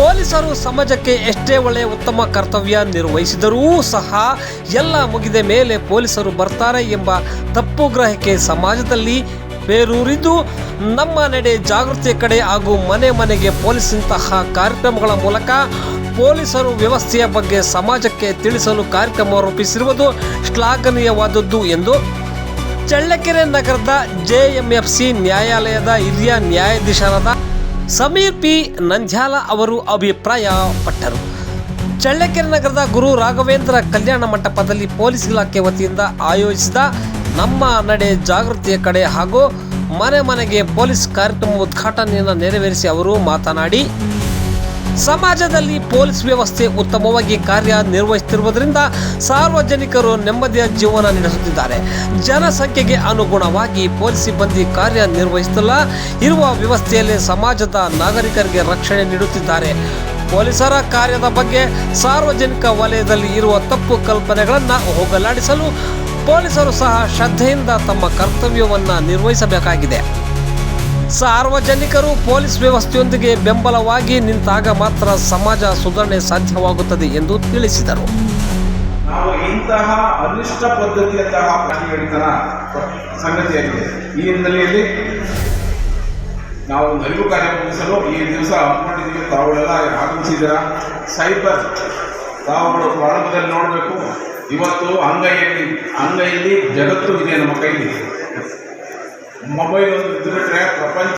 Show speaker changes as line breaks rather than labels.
ಪೊಲೀಸರು ಸಮಾಜಕ್ಕೆ ಎಷ್ಟೇ ಒಳ್ಳೆಯ ಉತ್ತಮ ಕರ್ತವ್ಯ ನಿರ್ವಹಿಸಿದರೂ ಸಹ ಎಲ್ಲ ಮುಗಿದ ಮೇಲೆ ಪೊಲೀಸರು ಬರ್ತಾರೆ ಎಂಬ ತಪ್ಪು ಗ್ರಹಕ್ಕೆ ಸಮಾಜದಲ್ಲಿ ಬೇರೂರಿದ್ದು, ನಮ್ಮ ನಡೆ ಜಾಗೃತಿಯ ಕಡೆ ಹಾಗೂ ಮನೆ ಮನೆಗೆ ಪೊಲೀಸ್ ಇಂತಹ ಕಾರ್ಯಕ್ರಮಗಳ ಮೂಲಕ ಪೊಲೀಸರು ವ್ಯವಸ್ಥೆಯ ಬಗ್ಗೆ ಸಮಾಜಕ್ಕೆ ತಿಳಿಸಲು ಕಾರ್ಯಕ್ರಮ ರೂಪಿಸಿರುವುದು ಶ್ಲಾಘನೀಯವಾದದ್ದು ಎಂದು ಚಳ್ಳಕೆರೆ ನಗರದ ಜೆಎಂಎಫ್ಸಿ ನ್ಯಾಯಾಲಯದ ಹಿರಿಯ ನ್ಯಾಯಾಧೀಶರಾದ ಸಮೀರ್ ಪಿ. ನಂಜಾಲ ಅವರು ಅಭಿಪ್ರಾಯಪಟ್ಟರು. ಚಳ್ಳಕೆರೆ ನಗರದ ಗುರು ರಾಘವೇಂದ್ರ ಕಲ್ಯಾಣ ಮಂಟಪದಲ್ಲಿ ಪೊಲೀಸ್ ಇಲಾಖೆ ವತಿಯಿಂದ ಆಯೋಜಿಸಿದ ನಮ್ಮ ನಡೆ ಜಾಗೃತಿಯ ಕಡೆ ಹಾಗೂ ಮನೆ ಮನೆಗೆ ಪೊಲೀಸ್ ಕಾರ್ಯಕ್ರಮ ಉದ್ಘಾಟನೆಯನ್ನು ನೆರವೇರಿಸಿ ಅವರು ಮಾತನಾಡಿ ಸಮಾಜದಲ್ಲಿ ಪೊಲೀಸ್ ವ್ಯವಸ್ಥೆ ಉತ್ತಮವಾಗಿ ಕಾರ್ಯನಿರ್ವಹಿಸುತ್ತಿರುವುದರಿಂದ ಸಾರ್ವಜನಿಕರು ನೆಮ್ಮದಿಯ ಜೀವನ ನಡೆಸುತ್ತಿದ್ದಾರೆ. ಜನಸಂಖ್ಯೆಗೆ ಅನುಗುಣವಾಗಿ ಪೊಲೀಸ್ ಸಿಬ್ಬಂದಿ ಕಾರ್ಯನಿರ್ವಹಿಸುತ್ತಿಲ್ಲ. ಇರುವ ವ್ಯವಸ್ಥೆಯಲ್ಲಿ ಸಮಾಜದ ನಾಗರಿಕರಿಗೆ ರಕ್ಷಣೆ ನೀಡುತ್ತಿದ್ದಾರೆ. ಪೊಲೀಸರ ಕಾರ್ಯದ ಬಗ್ಗೆ ಸಾರ್ವಜನಿಕ ವಲಯದಲ್ಲಿ ಇರುವ ತಪ್ಪು ಕಲ್ಪನೆಗಳನ್ನು ಹೋಗಲಾಡಿಸಲು ಪೊಲೀಸರು ಸಹ ಶ್ರದ್ಧೆಯಿಂದ ತಮ್ಮ ಕರ್ತವ್ಯವನ್ನು ನಿರ್ವಹಿಸಬೇಕಾಗಿದೆ. ಸಾರ್ವಜನಿಕರು ಪೊಲೀಸ್ ವ್ಯವಸ್ಥೆಯೊಂದಿಗೆ ಬೆಂಬಲವಾಗಿ ನಿಂತಾಗ ಮಾತ್ರ ಸಮಾಜ ಸುಧಾರಣೆ ಸಾಧ್ಯವಾಗುತ್ತದೆ ಎಂದು ತಿಳಿಸಿದರು.
ನಾವು ಇಂತಹ ಅನಿಷ್ಟ ಪದ್ಧತಿಯಂತಹ ಸಂಗತಿಯಾಗಿದೆ. ನಾವು ಅರಿವು ಈ ದಿವಸ ಹಮ್ಮಿಕೊಂಡಿದ್ದೀವಿ. ತಾವುಗಳೆಲ್ಲ ಆಗಮಿಸಿದ್ದೀರ? ಸೈಬರ್ ತಾವುಗಳು ಪ್ರಾರಂಭದಲ್ಲಿ ನೋಡಬೇಕು. ಇವತ್ತು ಅಂಗೈಯಲ್ಲಿ ಅಂಗೈಯಲ್ಲಿ ಜಗತ್ತು ಇದೆ ನಮ್ಮ ಕೈಲಿ. మొబైల్ దుర్విక్రయ ప్రపంచ